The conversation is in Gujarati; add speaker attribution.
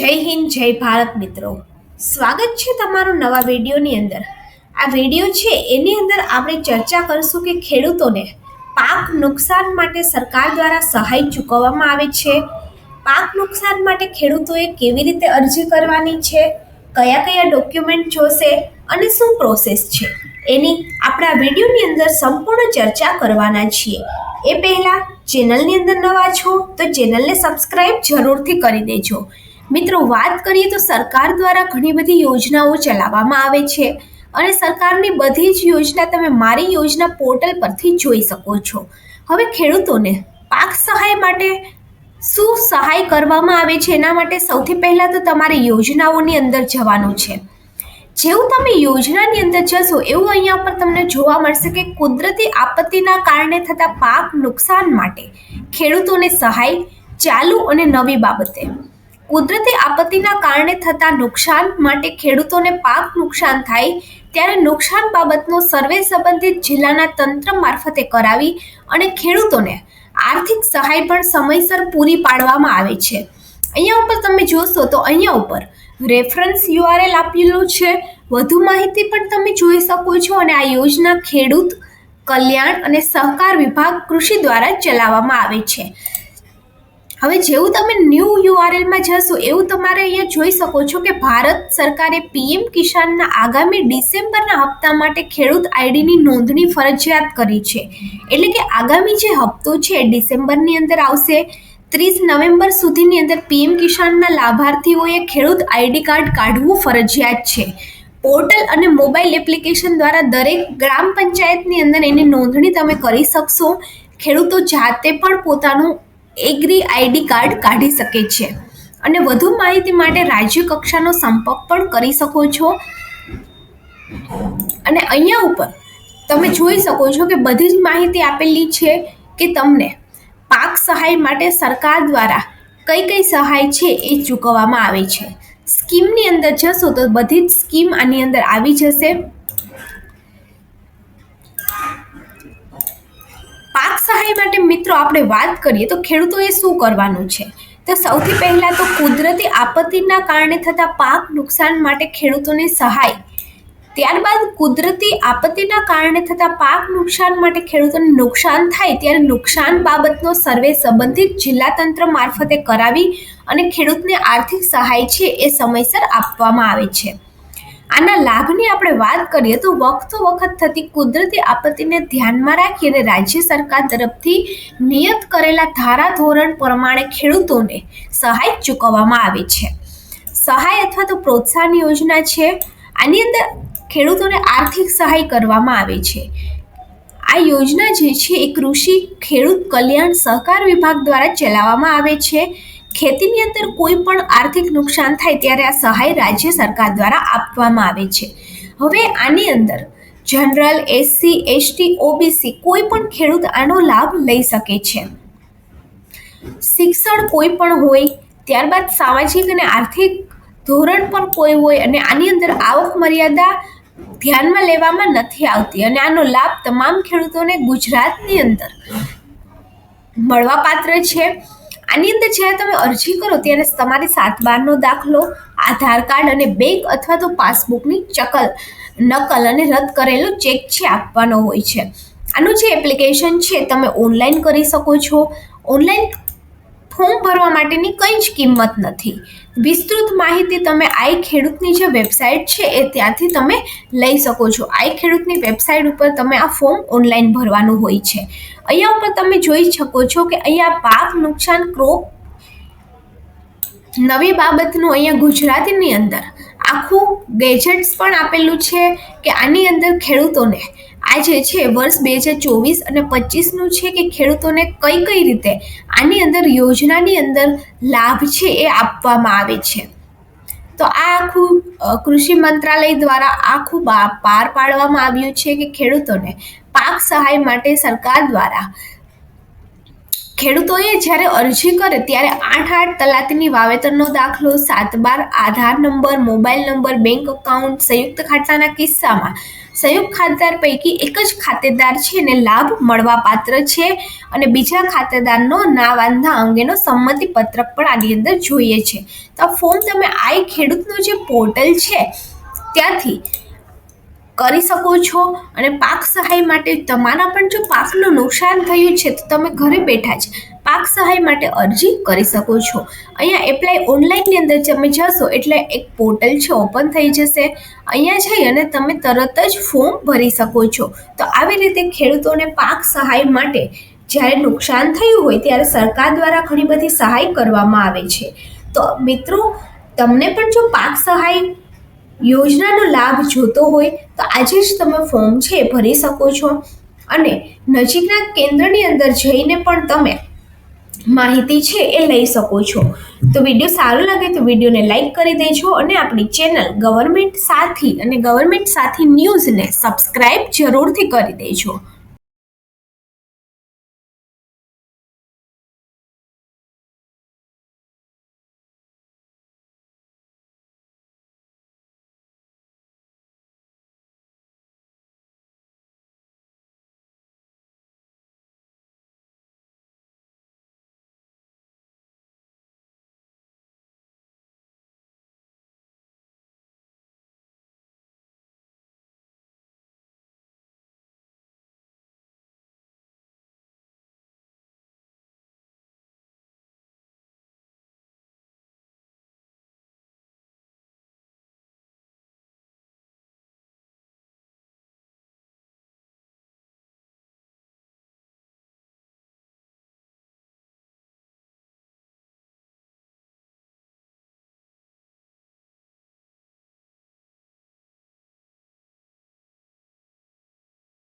Speaker 1: જય હિન્દ, જય ભારત મિત્રો. સ્વાગત છે તમારું નવા વિડીયોની અંદર. આ વીડિયો છે, એની અંદર આપણે ચર્ચા કરીશું કે ખેડૂતોને પાક નુકસાન માટે સરકાર દ્વારા સહાય ચૂકવવામાં આવે છે. પાક નુકસાન માટે ખેડૂતોએ કેવી રીતે અરજી કરવાની છે? કયા કયા ડોક્યુમેન્ટ જોશે? અને શું પ્રોસેસ છે? એની આપણે વિડીયોની અંદર સંપૂર્ણ ચર્ચા કરવાના છીએ. એ પહેલાં ચેનલની અંદર નવા છો, તો ચેનલને સબસ્ક્રાઈબ જરૂરથી કરી દેજો. મિત્રો, વાત કરીએ તો સરકાર દ્વારા ઘણી બધી યોજનાઓ ચલાવવામાં આવે છે અને સરકારની બધી જ યોજના તમે મારી યોજના પોર્ટલ પરથી જોઈ શકો છો. હવે ખેડૂતોને પાક સહાય માટે શું સહાય કરવામાં આવે છે? એના માટે સૌથી પહેલાં તો તમારે યોજનાઓની અંદર જવાનું છે. જેવું તમે યોજનાની અંદર જશો, એવું અહીંયા પર તમને જોવા મળશે કે કુદરતી આપત્તિના કારણે થતા પાક નુકસાન માટે ખેડૂતોને સહાય ચાલુ અને નવી બાબતે. કુદરતી આપત્તિના કારણે થતા નુકસાન માટે ખેડૂતોને પાક નુકસાન થાય ત્યારે નુકસાન બાબતનો સર્વે સંબંધિત જિલ્લાના તંત્ર મારફતે કરાવી અને ખેડૂતોને આર્થિક સહાય પણ સમયસર પૂરી પાડવામાં આવે છે. અહીંયા ઉપર તમે જોશો તો અહીંયા ઉપર રેફરન્સ યુઆરએલ આપેલું છે. વધુ માહિતી પણ તમે જોઈ શકો છો અને આ યોજના ખેડૂત કલ્યાણ અને સહકાર વિભાગ કૃષિ દ્વારા ચલાવવામાં આવે છે. હવે જેવું તમે ન્યૂ યુઆરએલમાં જશો, એવું તમારે અહીંયા જોઈ શકો છો કે ભારત સરકારે પીએમ કિસાનના આગામી ડિસેમ્બરના હપ્તા માટે ખેડૂત આઈડીની નોંધણી ફરજિયાત કરી છે. એટલે કે આગામી જે હપ્તો છે ડિસેમ્બરની અંદર આવશે. ત્રીસ નવેમ્બર સુધીની અંદર પીએમ કિસાનના લાભાર્થીઓએ ખેડૂત આઈડી કાર્ડ કાઢવું ફરજિયાત છે. પોર્ટલ અને મોબાઈલ એપ્લિકેશન દ્વારા દરેક ગ્રામ પંચાયતની અંદર એની નોંધણી તમે કરી શકશો. ખેડૂતો જાતે પણ પોતાનું એગ્રી આઈડી કાર્ડ કાઢી શકે છે. અને વધુ માહિતી માટે રાજ્ય કક્ષાનો સંપર્ક પણ કરી શકો છો. અને અહીંયા ઉપર તમે જોઈ શકો છો કે બધી જ માહિતી આપેલી છે કે તમને પાક સહાય માટે સરકાર દ્વારા કઈ કઈ સહાય છે એ ચૂકવવામાં આવે છે. સ્કીમની અંદર જશો તો બધી જ સ્કીમ આની અંદર આવી જશે. પાક સહાય માટે મિત્રો આપણે વાત કરીએ તો ખેડૂતોએ શું કરવાનું છે? તો સૌથી પહેલાં તો કુદરતી આપત્તિના કારણે થતા પાક નુકસાન માટે ખેડૂતોને સહાય. ત્યારબાદ કુદરતી આપત્તિના કારણે થતા પાક નુકસાન માટે ખેડૂતોને નુકસાન થાય ત્યારે નુકસાન બાબતનો સર્વે સંબંધિત જિલ્લા તંત્ર મારફતે કરાવી અને ખેડૂતને આર્થિક સહાય છે એ સમયસર આપવામાં આવે છે. આના લાભની આપણે વાત કરીએ તો વખતો વખત થતી કુદરતી આપત્તિને ધ્યાનમાં રાખી અને રાજ્ય સરકાર તરફથી નિયત કરેલા ધારાધોરણ પ્રમાણે ખેડૂતોને સહાય ચૂકવવામાં આવે છે. સહાય અથવા તો પ્રોત્સાહન યોજના છે. આની અંદર ખેડૂતોને આર્થિક સહાય કરવામાં આવે છે. આ યોજના જે છે એ કૃષિ ખેડૂત કલ્યાણ સહકાર વિભાગ દ્વારા ચલાવવામાં આવે છે. ખેતીની અંદર કોઈ પણ આર્થિક નુકસાન થાય ત્યારે આ સહાય રાજ્ય સરકાર દ્વારા આપવામાં આવે છે. હવે આની અંદર જનરલ, એસસી, એસટી, ઓબીસી કોઈ પણ ખેડૂત આનો લાભ લઈ શકે છે. શિક્ષણ કોઈ પણ હોય, ત્યારબાદ સામાજિક અને આર્થિક ધોરણ પણ કોઈ હોય અને આની અંદર આવક મર્યાદા ધ્યાનમાં લેવામાં નથી આવતી અને આનો લાભ તમામ ખેડૂતોને ગુજરાતની અંદર મળવાપાત્ર છે. આની અંદર જ્યારે તમે અરજી કરો ત્યારે તમારે સાત બારનો દાખલો, આધાર કાર્ડ અને બેંક અથવા તો પાસબુકની ચકલ, નકલ અને રદ કરેલો ચેક છે આપવાનો હોય છે. આનું જે એપ્લિકેશન છે, તમે ઓનલાઈન કરી શકો છો. ઓનલાઈન ફોર્મ ભરવા માટેની કંઈ જ કિંમત નથી. વિસ્તૃત માહિતી તમે આઈ ખેડૂતની જે વેબસાઇટ છે એ ત્યાંથી તમે લઈ શકો છો. આઈ ખેડૂતની વેબસાઇટ ઉપર તમે આ ફોર્મ ઓનલાઈન ભરવાનું હોય છે. અહીંયા ઉપર તમે જોઈ શકો છો કે અહીંયા પાક નુકસાન, ક્રોપ નવી બાબતનું અહીંયા ગુજરાતીની અંદર આખું ગેજેટ્સ પણ આપેલું છે કે આની અંદર ખેડૂતોને. આ જે છે, વર્ષ બે હજાર ચોવીસ અને પચીસનું છે કે ખેડૂતોને કઈ કઈ રીતે આની અંદર યોજનાની અંદર લાભ છે એ આપવામાં આવે છે. તો આ આખું કૃષિ મંત્રાલય દ્વારા આખું પાર પાડવામાં આવ્યું છે કે ખેડૂતોને પાક સહાય માટે સરકાર દ્વારા ખેડૂતોએ જ્યારે અરજી કરે ત્યારે આઠ આઠ તલાતીની વાવેતરનો દાખલો, સાત બાર Aadhaar number, mobile number, bank account સંયુક્ત ખાતાના કિસ્સામાં. સંયુક્ત ખાતેદાર પૈકી એક જ ખાતેદાર છે એને લાભ મળવાપાત્ર છે અને બીજા ખાતેદારનો ના વાંધા અંગેનો સંમતિ પત્રક પણ આની અંદર જોઈએ છે. તો ફોર્મ તમે આઈ ખેડૂતનું જે પોર્ટલ છે ત્યાંથી કરી શકો છો અને પાક સહાય માટે તમારા પણ જો પાકનું નુકસાન થયું છે, તો તમે ઘરે બેઠા જ પાક સહાય માટે અરજી કરી શકો છો. અહીંયા એપ્લાય ઓનલાઈનની અંદર તમે જશો, એટલે એક પોર્ટલ છે ઓપન થઈ જશે. અહીંયા જઈ અને તમે તરત જ ફોર્મ ભરી શકો છો. તો આવી રીતે ખેડૂતોને પાક સહાય માટે જ્યારે નુકસાન થયું હોય, ત્યારે સરકાર દ્વારા ઘણી બધી સહાય કરવામાં આવે છે. તો મિત્રો, તમને પણ જો પાક સહાય યોજનાનો લાભ જોતો હોય તો આજે જ તમે ફોર્મ છે ભરી શકો છો. અને નજીકના કેન્દ્રની અંદર જઈને પણ તમે માહિતી છે એ લઈ શકો છો. તો વીડિયો સારો લાગે તો વિડીયોને લાઈક કરી દેજો અને આપણી ચેનલ ગવર્મેન્ટ સાથી અને ગવર્મેન્ટ સાથી ન્યૂઝને સબસ્ક્રાઈબ જરૂરથી કરી દેજો.